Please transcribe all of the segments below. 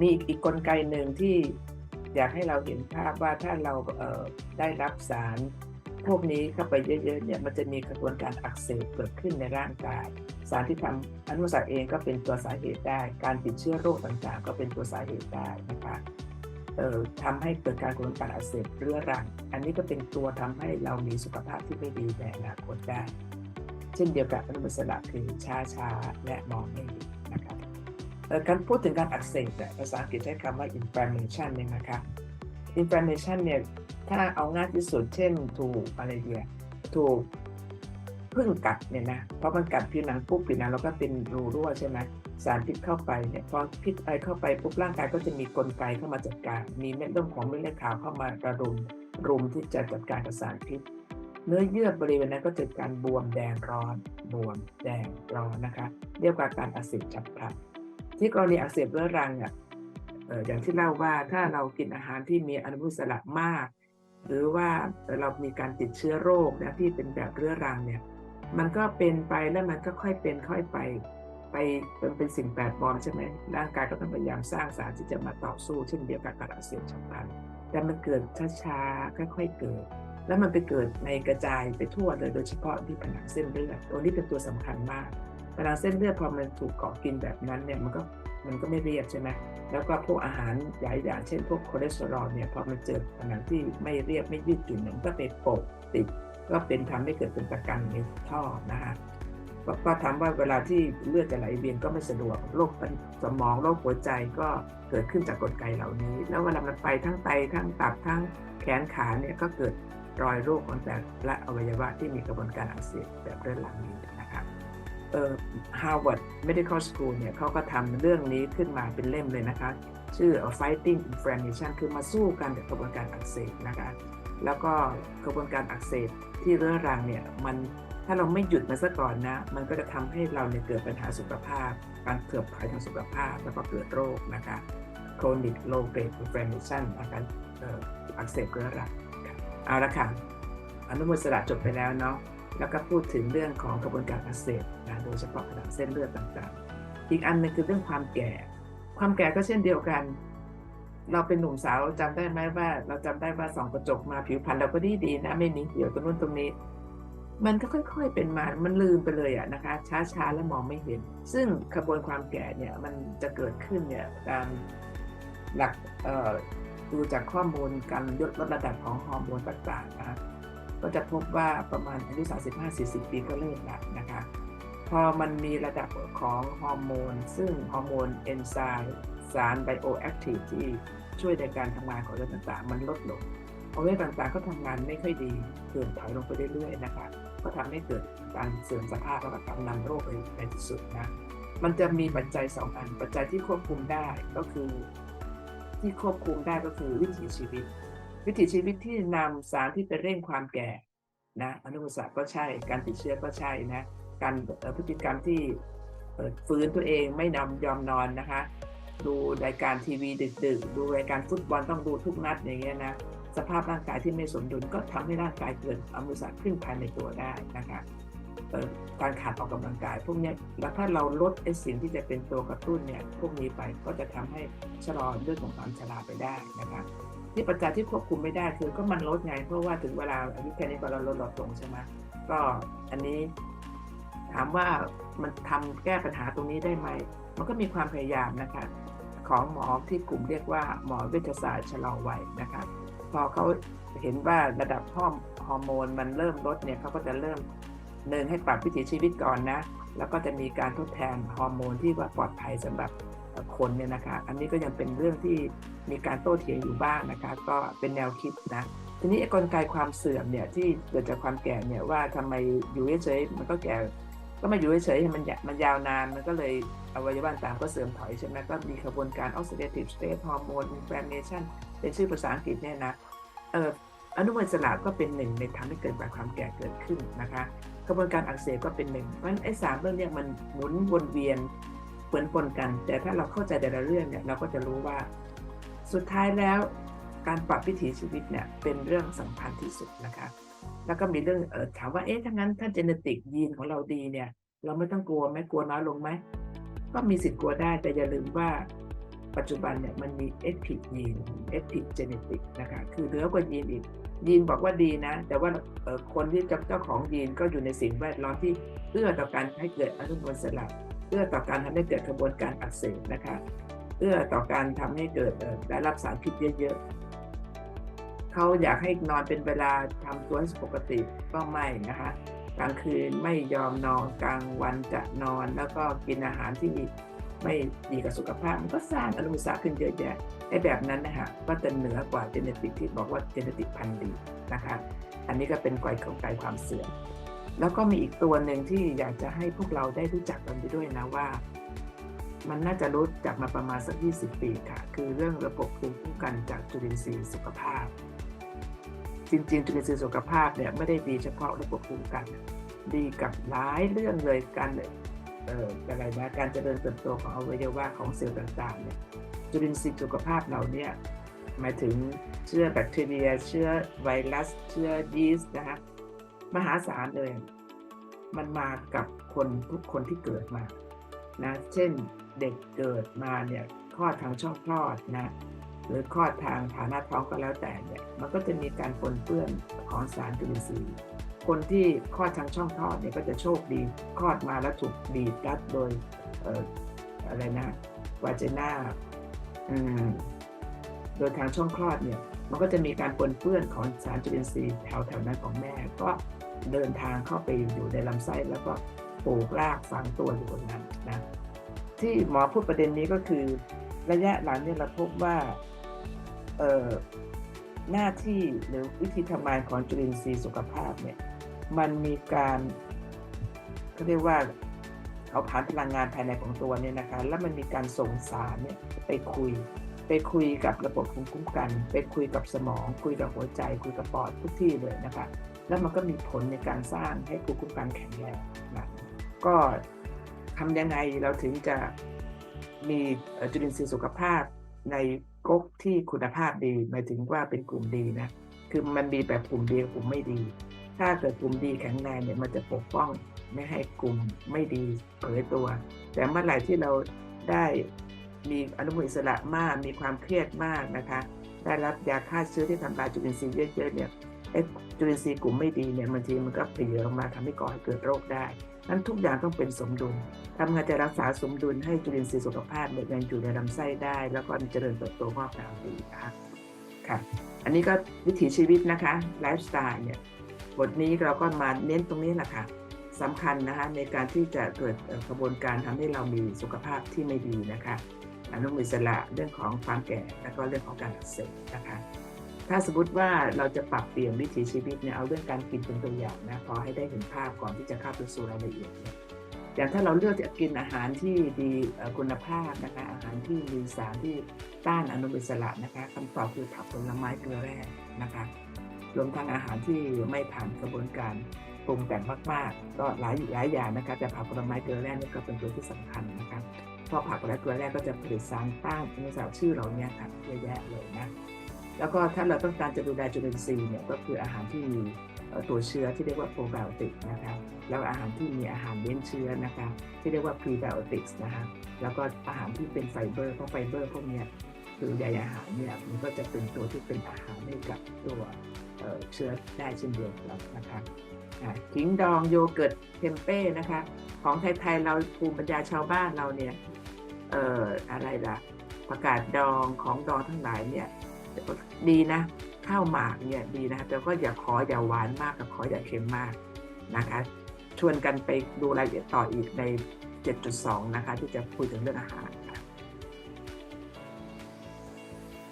มีอีกกลไกหนึ่งที่อยากให้เราเห็นภาพว่าถ้าเราเได้รับสาร พวกนี้เข้าไปเยอะๆเนี่ยมันจะมีกระบวนการอักเสบเกิดขึ้นในร่างกาย สารที่ทำอนุมูลอิสระเองก็เป็นตัวสาเหตุได้ การติดเชื้อโรคต่างๆ ก็เป็นตัวสาเหตุได้นะคะเอ่อทำให้เกิดการกระบวนการอักเสบเรื้อรัง อันนี้ก็เป็นตัวทำให้เรามีสุขภาพที่ไม่ดีในอนาคตได้ เช่นเดียวกับอนุมูลอิสระคือช้าชาๆและมองไม่เห็นนะครับ การพูดถึงการอักเสบภาษาอังกฤษใช้คำว่า inflammation เนี่ยนะครับ inflammation เนี่ยถ้าเอาง่ายที่สุดเช่นถูกอะไรเดียถูกพึ่งกัดเนี่ยนะเพราะมันกัดผิวหนังปุ๊บผิวหนังเราก็เป็นรูรั่วใช่ไหมสารพิษเข้าไปเนี่ยพอพิษอะไรเข้าไปปุ๊บร่างกายก็จะมีกลไกเข้ามาจัดการ มีเม็ดเลือดของเม็ดเลือดขาวเข้ามาระดมรุมที่จะจัดการกับสารพิษ เนื้อเยื่อบริเวณนั้นก็จะการบวมแดงร้อนบวมแดงร้อนนะคะ เรียกว่าการอักเสบฉับพลัน ที่กรณีอักเสบเรื้อรังอะอย่างที่เล่าว่าถ้าเรากินอาหารที่มีอนุมูลอิสระมาก หรือว่าเรามีการติดเชื้อโรคนะที่เป็นแบบเรื้อรังเนี่ยมันก็เป็นไปแล้วมันก็ค่อยเป็นค่อยไปไปเป็นเป็นสิ่งแปลกปลอมใช่ไหมร่างกายก็ต้องพยายามสร้างสารที่จะมาต่อสู้เช่นเดียวกับการอักเสบฉับพลันแต่มันเกิดช้าๆค่อยๆเกิด แล้วมันไปเกิดในกระจายไปทั่วเลยโดยเฉพาะที่ผนังเส้นเลือดตัวนี้เป็นตัวสำคัญมาก ผนังเส้นเลือดพอมันถูกเกาะกินแบบนั้นเนี่ยมันก็มันก็ไม่เรียบใช่ไหมแล้วก็พวกอาหารหลายอย่างเช่นพวกคอเลสเตอรอลเนี่ยพอมันเจอผนังที่ไม่เรียบไม่ยืดหยุ่นเนี่ยมันก็ไปโปะติดก็เป็นทำให้เกิดเป็นตะกันในท่อนะฮะก็ก็ทำว่าเวลาที่เลือดจะไหลเวียนก็ไม่สะดวกโรคสมองโรคหัวใจก็เกิดขึ้นจากกลไกเหล่านี้ แล้วเวลามันไปทั้งไตทั้งตับทั้งแขนขาเนี่ยก็เกิดรอยโรคของแต่ละอวัยวะที่มีกระบวนการอักเสบแบบเรื้อรังนี้ นะครับเอ่อ Harvard Medical School เนี่ยเขาก็ทำเรื่องนี้ขึ้นมาเป็นเล่มเลยนะคะ ชื่อ Fighting Inflammation คือมาสู้กันกับกระบวนการอักเสบนะคะ แล้วก็กระบวนการอักเสบที่เรื้อรังเนี่ยมันถ้าเราไม่หยุดมันซะก่อนนะ มันก็จะทำให้เราเนี่ยเกิดปัญหาสุขภาพ การเกิดภัยทางสุขภาพ แล้วก็เกิดโรคนะคะ chronic low grade inflammation อาการอักเสบเรื้อรังเอาละค่ะอนุมูลสระจบไปแล้วเนาะ แล้วก็พูดถึงเรื่องของกระบวนการอักเสบนะโดยเฉพาะผนังเส้นเลือดต่างๆ อีกอันหนึงคือเรื่องความแก่ ความแก่ก็เช่นเดียวกัน เราเป็นหนุ่มสาวเราจำได้ไหมว่า เราจำได้ว่าส่องกระจกมาผิวพรรณเราก็ดีดีๆนะ ไม่มีเหี่ยวตรงนู้นตรงนี้ มันก็ค่อย ๆเป็นมามันลืมไปเลยอะนะคะ ช้าๆแล้วมองไม่เห็น ซึ่งกระบวนความแก่เนี่ยมันจะเกิดขึ้นเนี่ยตามหลักดูจากข้อมูลการลดลดระดับของฮอร์โมนต่างๆนะ ก็จะพบว่าประมาณอายุ 35-40 ปีก็เริ่มแล้วนะคะ พอมันมีระดับของฮอร์โมน ซึ่งฮอร์โมนเอนไซม์สารไบโอแอคทีฟที่ช่วยในการทำงานของเรื่อต่างๆ มันลดลงอวัยวะต่างๆ ก็ทำงานไม่ค่อยดีเกิดถอยลงไปเรื่อยๆนะคะก็ทำให้เกิดการเสื่อมสภาพแล้วก็การนำโรคไปในที่สุดนะมันจะมีปัจจัยสองอัน ปัจจัยที่ควบคุมได้ก็คือ ที่ควบคุมได้ก็คือวิถีชีวิต วิถีชีวิตที่นำสารที่ไปเร่งความแก่นะอนุมูลอิสรก็ใช่ การติดเชื้อก็ใช่นะการพฤติกรรมที่ฟื้นตัวเองไม่นำยอมนอนนะคะ ดูรายการทีวีดึกๆ ดูรายการฟุตบอลต้องดูทุกนัดอย่างเงี้ยนะสภาพร่างกายที่ไม่สมดุลก็ทำให้ร่างกายเกิดอนุมูลอิสระขึ้นภายในตัวได้นะคะการขาดออกกำลังกาย พวกนี้แล้วถ้าเราลดไอ้สิ่งที่จะเป็นตัวกระตุ้นเนี่ยพวกนี้ไปก็จะทำให้ชะลอเรื่องของความชราไปได้นะคะ ที่ปัจจัยที่ควบคุมไม่ได้คือก็มันลดไง เพราะว่าถึงเวลาอายุแค่นี้ก็เราลดลดลงใช่ไหมก็อันนี้ถามว่ามันทำแก้ปัญหาตรงนี้ได้ไหม มันก็มีความพยายามนะคะ ของหมอที่กลุ่มเรียกว่าหมอเวชศาสตร์ชะลอวัยนะคะ พอเขาเห็นว่าระดับฮอร์โมนมันเริ่มลดเนี่ยเขาก็จะเริ่มเนินให้ปรับวิถีชีวิตก่อนนะ แล้วก็จะมีการทดแทนฮอร์โมนที่ว่าปลอดภัยสำหรับ คนเนี่ยนะคะอันนี้ก็ยังเป็นเรื่องที่มีการโต้เถียงอยู่บ้างนะคะ ก็เป็นแนวคิดนะทีนี้กลไกความเสื่อมเนี่ยที่เกิดจากความแก่เนี่ยว่าทำไมอยู่เฉยๆมันก็แก่ก็มาอยู่เฉยๆมันมันยาวนานมันก็เลยอวัยวะต่างๆก็เสื่อมถอยใช่ไหมก็มีกระบวนการ oxidative stress hormone inflammation เป็นชื่อภาษาอังกฤษเนี่ยนะเอออนุมูลอิสระก็เป็นหนึ่งในทำให้เกิดความแก่เกิดขึ้นนะคะกระบวนการอักเสบก็เป็นหนึ่งเพราะฉะนั้นไอ้สามเรื่องเนี่ยมันหมุนวนเวียน เปนปนกัน แต่ถ้าเราเข้าใจแต่ละเรื่องเนี่ยเราก็จะรู้ว่า สุดท้ายแล้วการปรับวิถีชีวิตเนี่ยเป็นเรื่องสำคัญที่สุดนะคะ แล้วก็มีเรื่องเออถามว่าเอ๊ะถ้างั้นถ้าเจเนติกยีนของเราดีเนี่ย เราไม่ต้องกลัวไหมกลัวน้อยลงไหมก็มีสิทธิ์กลัวได้แต่อย่าลืมว่าปัจจุบันเนี่ยมันมีเอพิยีนเอพิเจเนติกนะคะคือเหนือกว่ายีนอีกยีนบอกว่าดีนะ แต่ว่าคนที่เจ้าของยีนก็อยู่ในสิ่งแวดล้อมที่เอื้อต่อการให้เกิดอนุมูลอิสระ เอื้อต่อการทำให้เกิดกระบวนการอักเสบนะคะเอื้อต่อการทำให้เกิดได้รับสารพิษเยอะๆเขาอยากให้นอนเป็นเวลาทำตัวให้ปกติก็ไม่นะคะกลางคืนไม่ยอมนอนกลางวันจะนอนแล้วก็กินอาหารที่ไม่ดีกับสุขภาพมันก็สร้างอนุมูลสระขึ้นเยอะแยะไอ้แบบนั้นนะฮะก็จะเหนือกว่าเจเนติกที่บอกว่าเจเนติกพันธุ์ดีนะคะ อันนี้ก็เป็นกลไกของไกความเสื่อม แล้วก็มีอีกตัวหนึ่งที่อยากจะให้พวกเราได้รู้จักกันไปด้วยนะว่า มันน่าจะรู้จักมาประมาณสัก 20 ปีค่ะ คือเรื่องระบบภูมิคุ้มกันจากจุลินทรีย์สุขภาพ จริงๆ จุลินทรีย์สุขภาพเนี่ยไม่ได้ดีเฉพาะระบบภูมิคุ้มกัน ดีกับหลายเรื่องเลยการเอ่ออะไรนะการเจริญเติบโตของอวัยวะของเซลล์ต่างๆเนี่ยจุลินทรีย์สุขภาพเราเนี่ยหมายถึงเชื้อแบคทีเรีย เชื้อไวรัส เชื้อยีสต์นะคะ มหาศาลเลย มันมากับคนทุกคนที่เกิดมานะเช่นเด็กเกิดมาเนี่ยคลอดทางช่องคลอดนะหรือคลอดทางฐานะท้องก็แล้วแต่เนี่ยมันก็จะมีการปนเปื้อนของสารจุลินทรีย์คนที่คลอดทางช่องคลอดเนี่ยก็จะโชคดีคลอดมาแล้วถูกบีบรัดโดยอออะไรนะวาเจนาอืมโดยทางช่องคลอดเนี่ยมันก็จะมีการปนเปื้อนของสารจุลินทรีย์แถวๆนั้นของแม่ ก็ เดินทางเข้าไปอยู่ในลำไส้แล้วก็ปลูกรากฝังตัวอยู่บนนั้นนะที่หมอพูดประเด็นนี้ก็คือระยะหลังเนี่ยเราพบว่าเหน้าที่หรือวิธีทำงานของจุลินทรีย์สุขภาพเนี่ยมันมีการเขาเรียกว่าเอาผ่านพลังงานภายในของตัวเนี่ยนะคะ แล้วมันมีการส่งสารเนี่ยไปคุย ไปคุยกับระบบภูมิคุ้มกัน ไปคุยกับสมอง คุยกับหัวใจ คุยกับปอดทุกที่เลยนะคะ แล้วมันก็มีผลในการสร้างให้ภูมิคุ้มกันแข็งแรงนะก็ทำยังไงเราถึงจะมีจุลินทรีย์สุขภาพในก๊กที่คุณภาพดี หมายถึงว่าเป็นกลุ่มดีนะ คือมันมีแบบกลุ่มดีกับกลุ่มไม่ดี ถ้าเกิดกลุ่มดีแข็งแรงเนี่ยมันจะปกป้องไม่ให้กลุ่มไม่ดีเผยตัว แต่เมื่อไหร่ที่เราได้มีอนุมูลอิสระมาก มีความเครียดมากนะคะ ได้รับยาฆ่าเชื้อที่ทำลายจุลินทรีย์เยอะๆเนี่ยไอ้ จุลินทรีย์กลุ่มไม่ดีเนี่ยบางทีมันก็เปลี่ยออกมาทำให้ก่อให้เกิดโรคได้นั้นทุกอย่างต้องเป็นสมดุลทำงานจะรักษาสมดุลให้จุลินทรีย์สุขภาพเนี่ยยังอยู่ในลำไส้ได้ แล้วก็เจริญเติบโตงอกงามดีนะคะค่ะ อันนี้ก็วิถีชีวิตนะคะไลฟ์สไตล์เนี่ยบทนี้เราก็มาเน้นตรงนี้แหละค่ะสำคัญนะคะในการที่จะเกิดกระบวนการทำให้เรามีสุขภาพที่ไม่ดีนะคะอนุมูลอิสระเรื่องของความแก่แล้วก็เรื่องของการอักเสบนะคะ ถ้าสมมติว่าเราจะปรับเปลี่ยนวิถีชีวิตเนี่ยเอาเรื่องการกินเป็นตัวอย่างนะพอให้ได้เห็นภาพก่อนที่จะเข้าไปสู่รายละเอียดเนี่ยอย่างถ้าเราเลือกจะกินอาหารที่ดีคุณภาพนะคะอาหารที่มีสารที่ต้านอนุมูลอิสระนะคะคำตอบคือผักผลไม้เกลือแร่นะคะรวมทั้งอาหารที่ไม่ผ่านกระบวนการปรุงแต่งมากๆ ก็หลายหลายอย่างนะคะแต่ผักผลไม้เกลือแร่นี่ก็เป็นตัวที่สำคัญนะคะเพราะผักและเกลือแร่ก็จะผลิตสารต้านอนุมูลอิสระชื่อเราเนี่ยค่ะเยอะแยะเลยนะ แล้วก็ถ้าเราต้องการจะดูแลจุลินทรีย์เนี่ยก็คืออาหารที่มีตัวเชื้อที่เรียกว่าโปรไบโอติกนะคะแล้วอาหารที่มีอาหารเลี้ยงเชื้อนะคะที่เรียกว่าพรีไบโอติกนะคะแล้วก็อาหารที่เป็นไฟเบอร์เพราะไฟเบอร์พวกเนี้ยคือใยอาหารเนี่ยมันก็จะเป็นตัวที่เป็นอาหารให้กับตัวเเชื้อได้เช่นเดียวกันนะคะอ่าขิงดองโยเกิร์ตเทมเป้นะคะของไทยๆเราภูมิปัญญาชาวบ้านเราเนี่ยเอ่ออะไรล่ะผักกาดดองของดองทั้งหลายเนี่ย ดีนะ ข้าวหมากเนี่ยดีนะแต่ก็อย่าขออย่าหวานมากกับขออย่าเค็มมากนะคะชวนกันไปดูรายละเอียดต่ออีกใน 7.2 นะคะ ที่จะคุยถึงเรื่องอาหาร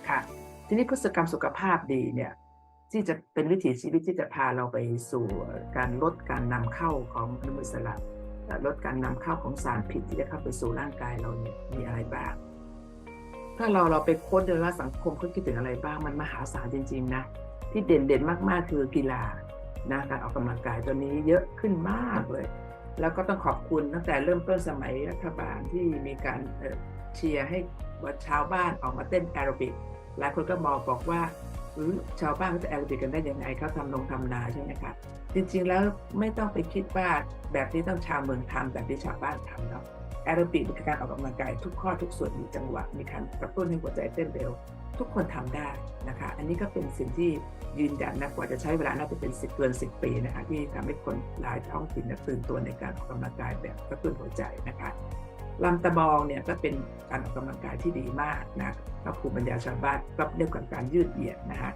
ค่ะ ทีนี้พฤติกรรมสุขภาพดีเนี่ยที่จะเป็นวิถีชีวิตที่จะพาเราไปสู่การลดการนำเข้าของอนุมูลอิสระละลดการนำเข้าของสารพิษที่จะเข้าไปสู่ร่างกายเราเนี่ยมีอะไรบ้าง ถ้าเราเราไปค้นดูว่าสังคมเขาคิดถึงอะไรบ้างมันมหาศาลจริง ๆ นะ ที่เด่นๆมากๆคือกีฬานะการออกกำลังกายตัวนี้เยอะขึ้นมากเลย แล้วก็ต้องขอบคุณตั้งแต่เริ่มต้นสมัยรัฐบาลที่มีการเชียร์ให้ว่าชาวบ้านออกมาเต้นแอโรบิกหลายคนก็มองบอกว่าชาวบ้านเขาจะแอโรบิกกันได้ยังไงเขาทำลงทำนาใช่ไหมคะจริงๆแล้วไม่ต้องไปคิดว่าแบบนี้ต้องชาวเมืองทำแบบที่ชาวบ้านทำเนาะ แอโรบิกคือการออกกำลังกายทุกข้อทุกส่วนมีจังหวะมีการกระตุ้นให้หัวใจเต้นเร็ว ทุกคนทำได้นะคะ อันนี้ก็เป็นสิ่งที่ยืนยันนะกว่าจะใช้เวลาน่าจะเป็นสิบเกินสิบปีนะคะที่ทำให้คนหลายท้องถิ่นตื่นตัวในการออกกำลังกายแบบกระตุ้นหัวใจนะคะลำตะบองเนี่ยก็เป็นการออกกำลังกายที่ดีมากนะก็ภูมิปัญญาชาวบ้านก็เรียกว่าการยืดเหยียดนะคะ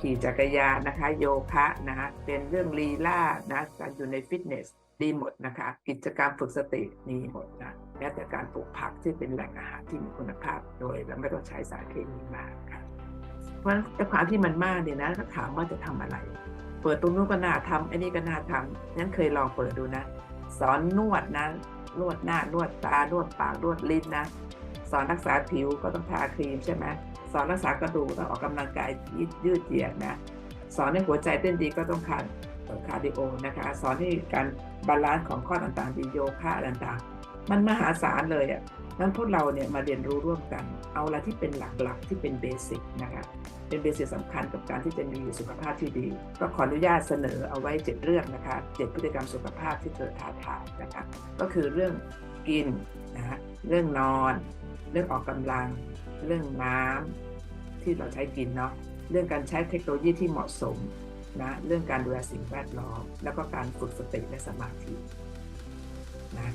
ขี่จักรยานนะคะโยคะนะคะเป็นเรื่องลีลานะการอยู่ในฟิตเนสดีหมดนะคะ กิจกรรมฝึกสติมีหมดนะ ม้แต่การปลูกผักที่เป็นแหล่งอาหารที่มีคุณภาพโดยและไม่ต้องใช้สารเคมีมากค่ะเพราะฉะนั้นแต่ความที่มันมากเนี่ยนะถ้าถามว่าจะทำอะไร เปิดตรงนู้นก็น่าทำไอ้นี่ก็น่าทำงั้นเคยลองเปิดดูนะ สอนนวดนะนวดหน้านวดตานวดปากนวดลิ้นนะ สอนรักษาผิวก็ต้องทาครีมใช่ไหมสอนรักษากระดูกต้องออกกำลังกายยืดยืดเหยียดนะ สอนให้หัวใจเต้นดีก็ต้องคาร์ดิโอนะคะ สอนให้การบาลานซ์ของข้อต่างๆดีโยคะต่างๆ มันมหาศาลเลยอะนั้นพวกเราเนี่ยมาเรียนรู้ร่วมกัน เอาละที่เป็นหลักๆที่เป็นเบสิกนะคะเป็นเบสิกสำคัญกับการที่จะมีสุขภาพที่ดี ก็ขออนุญาตเสนอเอาไว้เจ็ดเรื่องนะคะเจ็ดพฤติกรรมสุขภาพที่เกิดท้าทายนะคะก็คือเรื่องกินนะฮะเรื่องนอน เรื่องออกกำลัง เรื่องน้ำที่เราใช้กินเนาะเรื่องการใช้เทคโนโลยีที่เหมาะสมนะเรื่องการดูแลสิ่งแวดล้อม แล้วก็การฝึกสติและสมาธินะ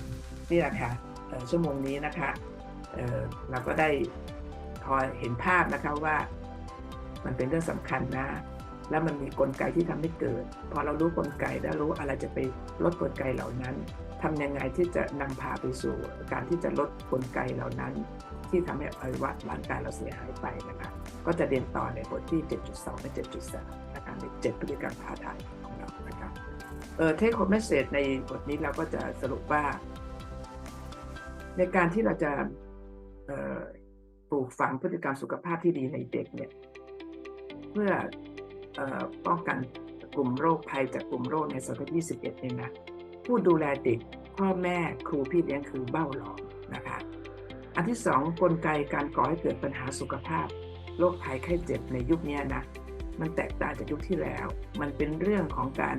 นี่แหละค่ะเอ่อชั่วโมงนี้นะคะเเราก็ได้พอเห็นภาพนะคะว่ามันเป็นเรื่องสำคัญนะ แล้วมันมีกลไกที่ทำให้เกิด พอเรารู้กลไกแล้วรู้อะไรจะไปลดกลไกเหล่านั้นทำยังไงที่จะนำพาไปสู่การที่จะลดกลไกเหล่านั้น ที่ทำให้อวัยวะร่างกายเราเสียหายไปนะคะ ก็จะเรียนต่อในบทที่ 7.2 และ 7.3นะคะใน7พฤติกรรมท้าทายของเรานะคะเออเทคโนเมสเซจในบทนี้เราก็จะสรุปว่า ในการที่เราจะปลูกฝังพฤติกรรมสุขภาพที่ดีในเด็กเนี่ยเพื่อเออป้องกันกลุ่มโรคภัยจากกลุ่มโรคในศตวรรษที่ 21เนี่ยนะผู้ดูแลเด็กพ่อแม่ครูพี่เลี้ยงคือเบ้าหลอมนะคะอันที่สองกลไกการก่อให้เกิดปัญหาสุขภาพโรคภัยไข้เจ็บในยุคนี้นะมันแตกต่างจากยุคที่แล้ว มันเป็นเรื่องของการ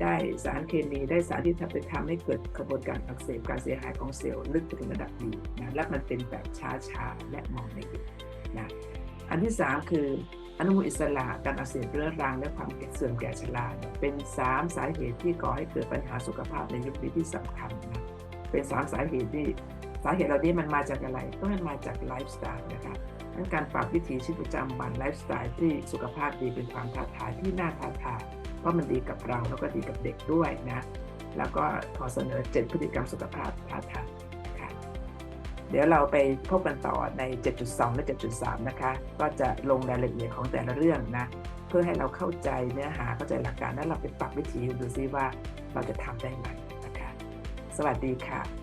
ได้สารเคมีได้สารที่ทำไปทำให้เกิดกระบวนการอักเสบการเสียหายของเซลล์ลึกถึงระดับดีนะและมันเป็นแบบช้าๆและมองไม่เห็นนะอันที่สามคืออนุมูลอิสระการอักเสบเรื้อรังและความเสื่อมแก่ชราเป็นสามสาเหตุที่ก่อให้เกิดปัญหาสุขภาพในยุคนี้ที่สำคัญนะเป็นสามสาเหตุที่สาเหตุเหล่านี้มันมาจากอะไรก็มันมาจากไลฟ์สไตล์นะครับดังการปรับวิถีชีวิตประจำวันไลฟ์สไตล์ที่สุขภาพดีเป็นความท้าทายที่น่าท้าทาย เพราะมันดีกับเราแล้วก็ดีกับเด็กด้วยนะ แล้วก็ขอเสนอเจ็ดพฤติกรรมสุขภาพท้าทายค่ะเดี๋ยวเราไปพบกันต่อใน 7.2 และ 7.3 นะคะ ก็จะลงรายละเอียดของแต่ละเรื่องนะ เพื่อให้เราเข้าใจเนื้อหาเข้าใจหลักการแล้วเราไปปรับวิธีดูซิว่าเราจะทำได้ไหมนะคะ สวัสดีค่ะ